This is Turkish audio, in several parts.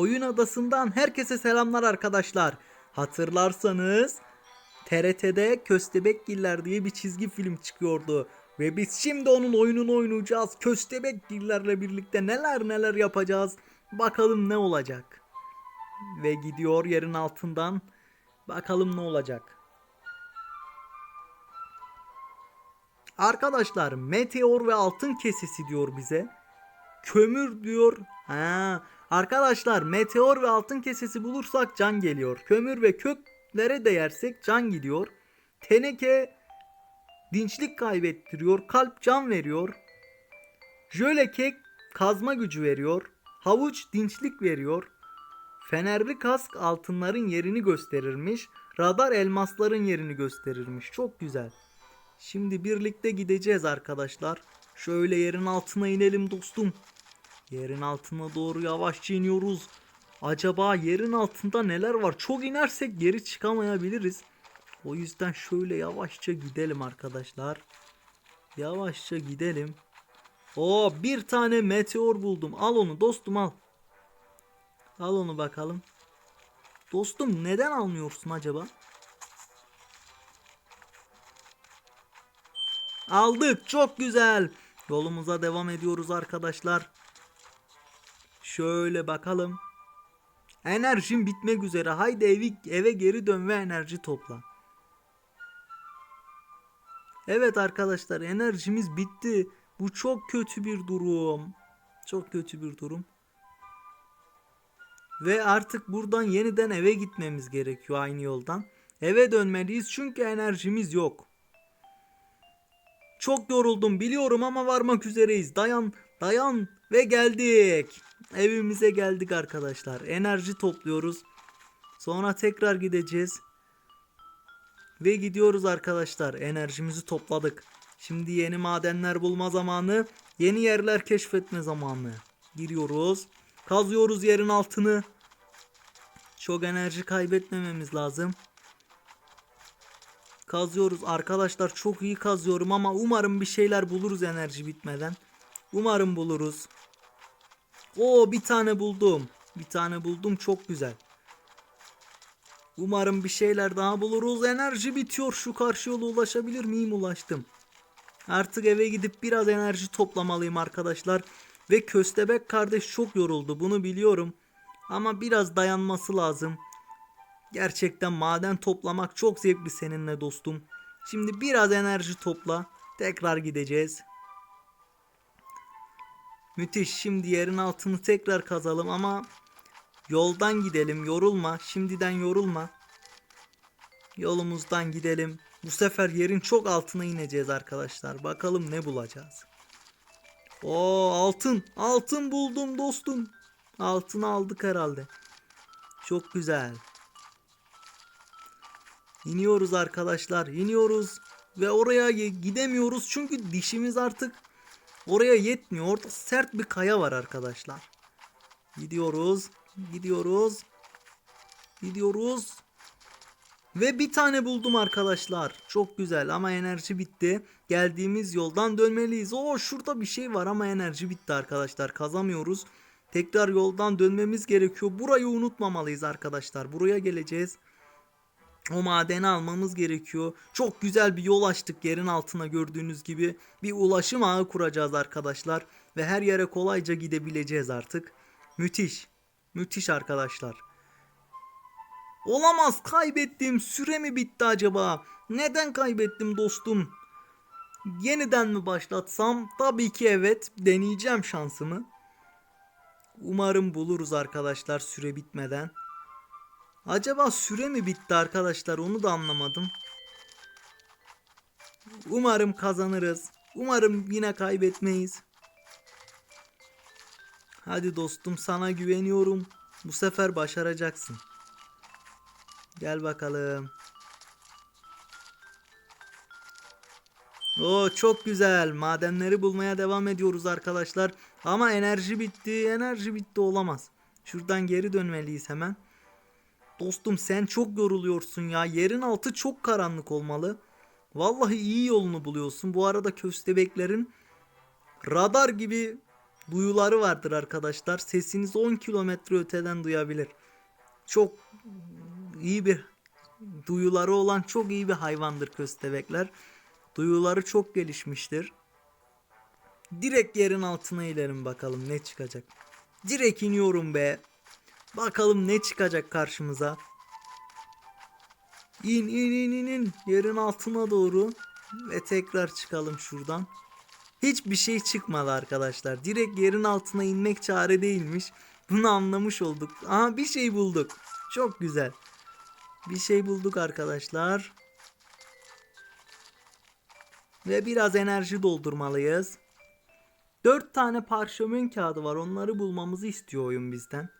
Oyun adasından herkese selamlar arkadaşlar. Hatırlarsanız TRT'de Köstebekgiller diye bir çizgi film çıkıyordu. Ve biz şimdi onun oyununu oynayacağız. Köstebekgillerle birlikte neler neler yapacağız. Bakalım ne olacak. Ve gidiyor yerin altından. Bakalım ne olacak. Arkadaşlar meteor ve altın kesesi diyor bize. Kömür diyor. Ha, arkadaşlar meteor ve altın kesesi bulursak can geliyor. Kömür ve köklere değersek can gidiyor. Teneke dinçlik kaybettiriyor. Kalp can veriyor. Jöle kek kazma gücü veriyor. Havuç dinçlik veriyor. Fenerli kask altınların yerini gösterirmiş. Radar elmasların yerini gösterirmiş. Çok güzel. Şimdi birlikte gideceğiz arkadaşlar. Şöyle yerin altına inelim dostum. Yerin altına doğru yavaşça iniyoruz. Acaba yerin altında neler var? Çok inersek geri çıkamayabiliriz. O yüzden şöyle yavaşça gidelim arkadaşlar. Yavaşça gidelim. Oo bir tane meteor buldum. Al onu dostum al. Al onu bakalım. Dostum neden almıyorsun acaba? Aldık çok güzel. Yolumuza devam ediyoruz arkadaşlar. Şöyle bakalım. Enerjim bitmek üzere. Haydi evi, eve geri dön ve enerji topla. Evet arkadaşlar enerjimiz bitti. Bu çok kötü bir durum. Çok kötü bir durum. Ve artık buradan yeniden eve gitmemiz gerekiyor aynı yoldan. Eve dönmeliyiz çünkü enerjimiz yok. Çok yoruldum biliyorum ama varmak üzereyiz. Dayan, dayan ve geldik. Evimize geldik arkadaşlar. Enerji topluyoruz. Sonra tekrar gideceğiz. Ve gidiyoruz arkadaşlar. Enerjimizi topladık. Şimdi yeni madenler bulma zamanı. Yeni yerler keşfetme zamanı. Giriyoruz. Kazıyoruz yerin altını. Çok enerji kaybetmememiz lazım. Kazıyoruz arkadaşlar çok iyi kazıyorum ama umarım bir şeyler buluruz enerji bitmeden. Umarım buluruz. Oo bir tane buldum. Bir tane buldum çok güzel. Umarım bir şeyler daha buluruz. Enerji bitiyor. Şu karşı yola ulaşabilir miyim? Ulaştım. Artık eve gidip biraz enerji toplamalıyım arkadaşlar. Ve köstebek kardeş çok yoruldu. Bunu biliyorum. Ama biraz dayanması lazım. Gerçekten maden toplamak çok zevkli seninle dostum. Şimdi biraz enerji topla. Tekrar gideceğiz. Müthiş. Şimdi yerin altını tekrar kazalım ama yoldan gidelim. Yorulma. Şimdiden yorulma. Yolumuzdan gidelim. Bu sefer yerin çok altına ineceğiz arkadaşlar. Bakalım ne bulacağız. Oo altın. Altın buldum dostum. Altını aldık herhalde. Çok güzel. İniyoruz arkadaşlar. iniyoruz. Ve oraya gidemiyoruz çünkü dişimiz artık oraya yetmiyor. Orada sert bir kaya var arkadaşlar. Gidiyoruz. Gidiyoruz. Gidiyoruz. Ve bir tane buldum arkadaşlar. Çok güzel ama enerji bitti. Geldiğimiz yoldan dönmeliyiz. Oo şurada bir şey var ama enerji bitti arkadaşlar. Kazamıyoruz. Tekrar yoldan dönmemiz gerekiyor. Burayı unutmamalıyız arkadaşlar. Buraya geleceğiz. O madeni almamız gerekiyor. Çok güzel bir yol açtık yerin altına gördüğünüz gibi. Bir ulaşım ağı kuracağız arkadaşlar. Ve her yere kolayca gidebileceğiz artık. Müthiş. Müthiş arkadaşlar. Olamaz kaybettim. Süre mi bitti acaba? Neden kaybettim dostum? Yeniden mi başlatsam? Tabii ki evet. Deneyeceğim şansımı. Umarım buluruz arkadaşlar süre bitmeden. Acaba süre mi bitti arkadaşlar onu da anlamadım. Umarım kazanırız. Umarım yine kaybetmeyiz. Hadi dostum sana güveniyorum. Bu sefer başaracaksın. Gel bakalım. Oo çok güzel. Madenleri bulmaya devam ediyoruz arkadaşlar. Ama enerji bitti. Enerji bitti olamaz. Şuradan geri dönmeliyiz hemen. Dostum sen çok yoruluyorsun ya. Yerin altı çok karanlık olmalı. Vallahi iyi yolunu buluyorsun. Bu arada köstebeklerin radar gibi duyuları vardır arkadaşlar. Sesinizi 10 kilometre öteden duyabilir. Çok iyi bir duyuları olan çok iyi bir hayvandır köstebekler. Duyuları çok gelişmiştir. Direkt yerin altına inelim bakalım ne çıkacak. Direkt iniyorum be. Bakalım ne çıkacak karşımıza. İn in in in in yerin altına doğru ve tekrar çıkalım şuradan. Hiçbir şey çıkmadı arkadaşlar. Direkt yerin altına inmek çare değilmiş. Bunu anlamış olduk. Aha bir şey bulduk. Çok güzel. Bir şey bulduk arkadaşlar. Ve biraz enerji doldurmalıyız. 4 tane parşömen kağıdı var. Onları bulmamızı istiyor oyun bizden.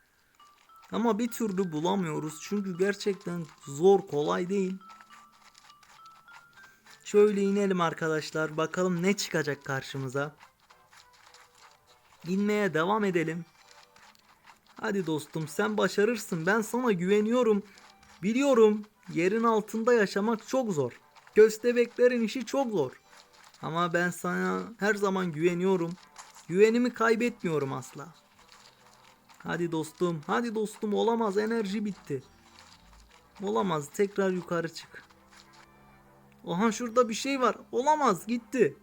Ama bir türlü bulamıyoruz. Çünkü gerçekten zor kolay değil. Şöyle inelim arkadaşlar. Bakalım ne çıkacak karşımıza. İnmeye devam edelim. Hadi dostum sen başarırsın. Ben sana güveniyorum. Biliyorum yerin altında yaşamak çok zor. Köstebeklerin işi çok zor. Ama ben sana her zaman güveniyorum. Güvenimi kaybetmiyorum asla. Hadi dostum, hadi dostum olamaz enerji bitti. Olamaz tekrar yukarı çık. Oha şurada bir şey var. Olamaz gitti.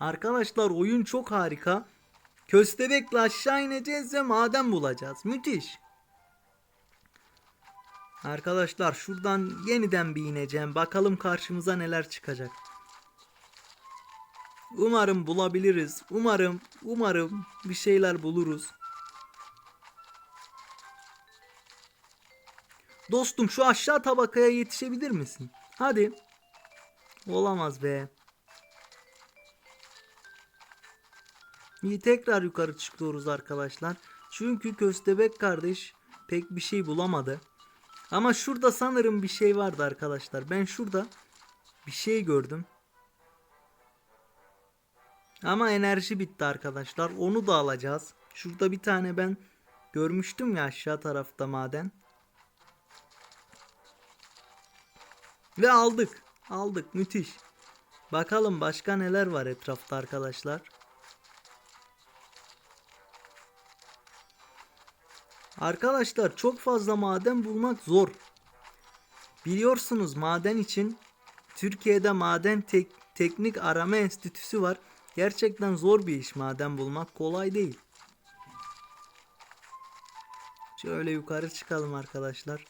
Arkadaşlar oyun çok harika. Köstebekle aşağı ineceğiz ve maden bulacağız. Müthiş. Arkadaşlar şuradan yeniden bir ineceğim. Bakalım karşımıza neler çıkacak. Umarım bulabiliriz. Umarım, umarım bir şeyler buluruz. Dostum şu aşağı tabakaya yetişebilir misin? Hadi. Olamaz be. İyi tekrar yukarı çıkıyoruz arkadaşlar. Çünkü köstebek kardeş pek bir şey bulamadı. Ama şurada sanırım bir şey vardı arkadaşlar. Ben şurada bir şey gördüm. Ama enerji bitti arkadaşlar. Onu da alacağız. Şurada bir tane ben görmüştüm ya aşağı tarafta maden. Ve aldık. Aldık. Müthiş. Bakalım başka neler var etrafta arkadaşlar. Arkadaşlar çok fazla maden bulmak zor. Biliyorsunuz maden için Türkiye'de maden tek, teknik arama enstitüsü var. Gerçekten zor bir iş maden bulmak kolay değil. Şöyle yukarı çıkalım arkadaşlar.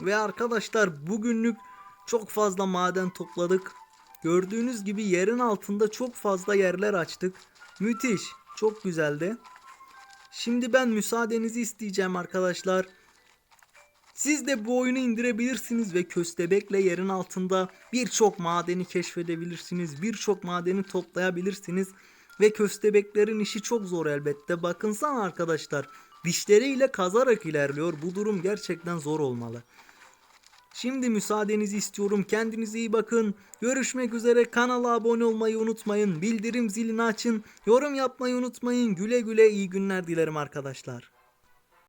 Ve arkadaşlar bugünlük çok fazla maden topladık. Gördüğünüz gibi yerin altında çok fazla yerler açtık. Müthiş. Çok güzeldi. Şimdi ben müsaadenizi isteyeceğim arkadaşlar. Siz de bu oyunu indirebilirsiniz ve köstebekle yerin altında birçok madeni keşfedebilirsiniz. Birçok madeni toplayabilirsiniz. Ve köstebeklerin işi çok zor elbette. Bakınsan arkadaşlar dişleriyle kazarak ilerliyor. Bu durum gerçekten zor olmalı. Şimdi müsaadenizi istiyorum. Kendinize iyi bakın. Görüşmek üzere. Kanala abone olmayı unutmayın. Bildirim zilini açın. Yorum yapmayı unutmayın. Güle güle iyi günler dilerim arkadaşlar.